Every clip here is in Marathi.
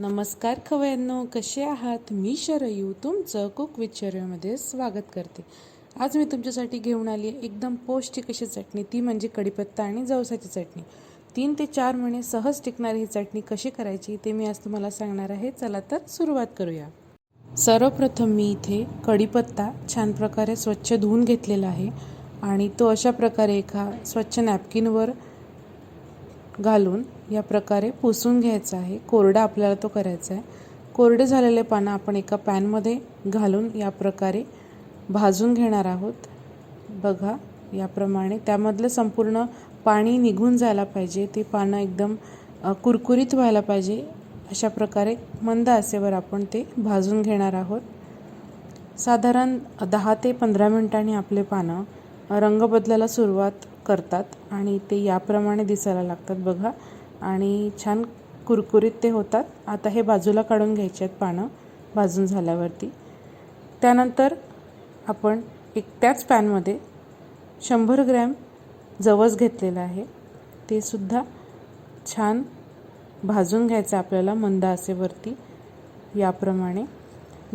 नमस्कार खवयांनो कसे आहात? मी शरयू तुमचं कुक विथ शरयूमध्ये स्वागत करते. आज मी तुमच्यासाठी घेऊन आली आहे एकदम पौष्टिक अशी चटणी. ती म्हणजे कढीपत्ता आणि जवसाची चटणी. तीन ते चार महिने सहज टिकणारी ही चटणी कशी करायची ते मी आज तुम्हाला सांगणार आहे. चला तर सुरुवात करूया. सर्वप्रथम मी इथे कढीपत्ता छान प्रकारे स्वच्छ धुवून घेतलेला आहे आणि तो अशा प्रकारे एका स्वच्छ नॅपकिनवर घालून या प्रकारे पुसून घ्यायचा आहे. कोरडा आपल्याला तो करायचा आहे. कोरडे झालेले पानं आपण एका पॅनमध्ये घालून या प्रकारे भाजून घेणार आहोत. बघा याप्रमाणे त्यामधलं संपूर्ण पाणी निघून जायला पाहिजे. ते पानं एकदम कुरकुरीत व्हायला पाहिजे. अशा प्रकारे मंद आचेवर आपण ते भाजून घेणार आहोत. साधारण दहा ते पंधरा मिनिटांनी आपले पानं रंग बदलायला सुरुवात करतात आणि ते याप्रमाणे दिसायला लागतात बघा. आणि छान कुरकुरीत ते होतात. आता हे बाजूला काढून घ्यायचे आहेत पानं भाजून झाल्यावरती. त्यानंतर आपण एक त्याच पॅनमध्ये शंभर ग्रॅम जवस घेतलेलं आहे. ते सुद्धा छान भाजून घ्यायचं आपल्याला मंद आचेवरती. याप्रमाणे.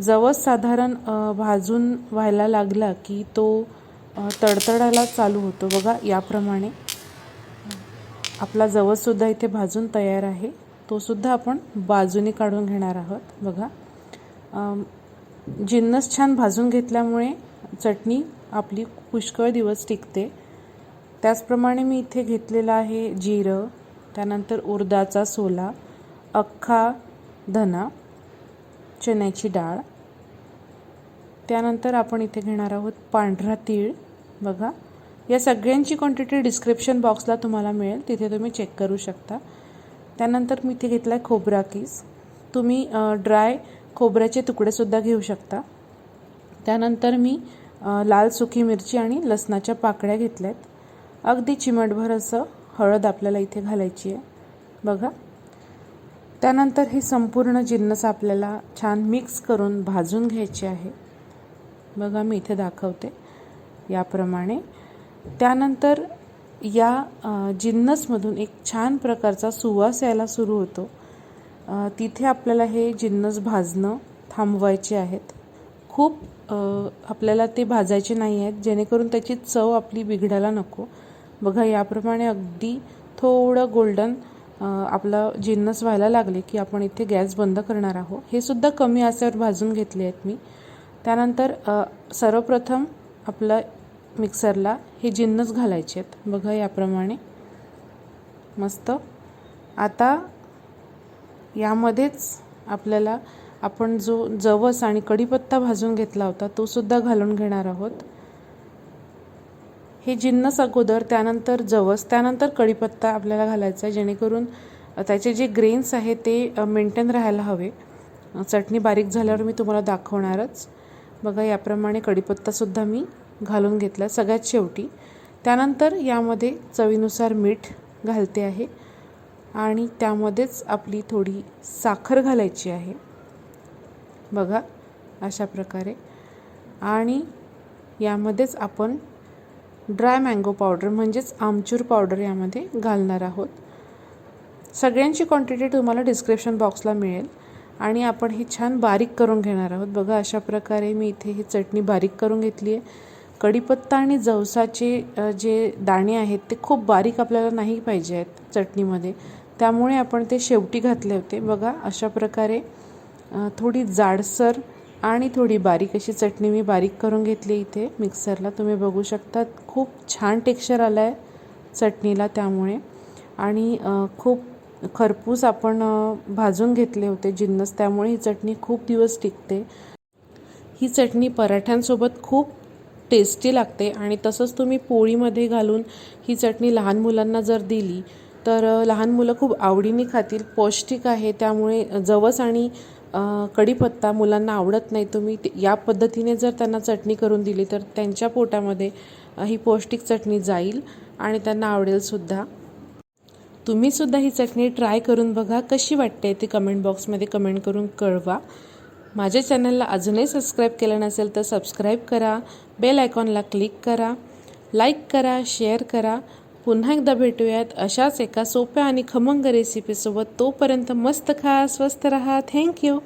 जवस साधारण भाजून व्हायला लागला की तो तडतडायला चालू होतो. बघा याप्रमाणे आपला जवससुद्धा इथे भाजून तयार आहे. तोसुद्धा आपण बाजूने काढून घेणार आहोत. बघा जिन्नस छान भाजून घेतल्यामुळे चटणी आपली पुष्कळ दिवस टिकते. त्याचप्रमाणे मी इथे घेतलेलं आहे जिरं त्यानंतर उर्दाचा सोला अख्खा धना चण्याची डाळ. त्यानंतर आपण इथे घेणार आहोत पांढरा तीळ. बघा. या सगळ्यांची क्वांटिटी डिस्क्रिप्शन बॉक्सला तुम्हाला मिळेल. तिथे तुम्ही चेक करू शकता. त्यानंतर मी इथे घेतला आहे खोबरा किस. तुम्ही ड्राय खोबऱ्याचे तुकडेसुद्धा घेऊ शकता. त्यानंतर मी लाल सुकी मिरची आणि लसणाच्या पाकळ्या घेतल्या आहेत अगदी चिमटभर असं हळद आपल्याला इथे घालायची आहे. बघा. त्यानंतर हे संपूर्ण जिन्नस आपल्याला छान मिक्स करून भाजून घ्यायचे आहे. बघा मी इथे दाखवते. याप्रमाणे. त्यानंतर या जिन्नसमधून एक छान प्रकारचा सुवास यायला सुरू होतो. तिथे आपल्याला हे जिन्नस भाजणं थांबवायचे आहेत. खूप आपल्याला ते भाजायचे नाही आहेत जेणेकरून त्याची चव आपली बिघडायला नको. बघा याप्रमाणे अगदी थोडं गोल्डन आपला जिन्नस व्हायला लागले की आपण इथे गॅस बंद करणार आहोत. हे सुद्धा कमी आचेवर भाजून घेतले आहेत मी. त्यानंतर सर्वप्रथम आपलं मिक्सरला हे जिन्नस घालायचे आहेत. बघा याप्रमाणे. मस्त. आता यामध्येच आपल्याला आपण जो जवस आणि कढीपत्ता भाजून घेतला होता तो सुद्धा घालून घेणार आहोत. हे जिन्नस अगोदर त्यानंतर जवस त्यानंतर कढीपत्ता आपल्याला घालायचा आहे जेणेकरून त्याचे जे ग्रेन्स आहे ते मेंटेन राहायला हवे. चटणी बारीक झाल्यावर मी तुम्हाला दाखवणारच. बघा याप्रमाणे कढीपत्तासुद्धा मी घालून घेतला सगळ्यात शेवटी. त्यानंतर यामध्ये चवीनुसार मीठ घालते आहे आणि त्यामध्येच आपली थोडी साखर घालायची आहे. बघा अशा प्रकारे. आणि यामध्येच आपण ड्राय मँगो पावडर म्हणजेच आमचूर पावडर यामध्ये घालणार आहोत. सगळ्यांची क्वांटिटी तुम्हाला डिस्क्रिप्शन बॉक्सला मिळेल आणि आपण हे छान बारीक करून घेणार आहोत. बघा अशा प्रकारे मी इथे ही चटणी बारीक करून घेतली आहे. कढीपत्ता आणि जवसाचे जे दाणे आहेत ते खूप बारीक आपल्याला नाही पाहिजे आहेत चटणीमध्ये. त्यामुळे आपण ते शेवटी घातले होते. बघा अशा प्रकारे थोडी जाडसर आणि थोडी बारीक अशी चटणी मी बारीक करून घेतली इथे मिक्सरला. तुम्ही बघू शकता खूप छान टेक्स्चर आलं आहे चटणीला त्यामुळे. आणि खूप खरपूस आपण भाजून घेतले होते जिन्नस. त्यामुळे ही चटणी खूप दिवस टिकते. ही चटणी पराठ्यांसोबत खूप टेस्टी लागते. आणि तसंच तुम्ही पोळीमध्ये घालून ही चटणी लहान मुलांना जर दिली तर लहान मुलं खूप आवडीने खातील. पौष्टिक आहे. त्यामुळे जवस आणि कढीपत्ता मुलांना आवडत नाही तुम्ही ते- या पद्धतीने जर त्यांना चटणी करून दिली तर त्यांच्या पोटामध्ये ही पौष्टिक चटणी जाईल आणि त्यांना आवडेलसुद्धा तुम्हीसुद्धा ही चटणी ट्राय करून बघा. कशी वाटते ते कमेंट बॉक्समध्ये कमेंट करून कळवा. माझ्या चॅनलला अजूनही सबस्क्राईब केलं नसेल तर सबस्क्राईब करा. बेल आयकॉनला क्लिक करा. लाईक करा शेअर करा. पुन्हा एकदा भेटूयात अशाच एका सोप्या आणि खमंग रेसिपीसोबत तोपर्यंत मस्त खा स्वस्त रहा. थँक्यू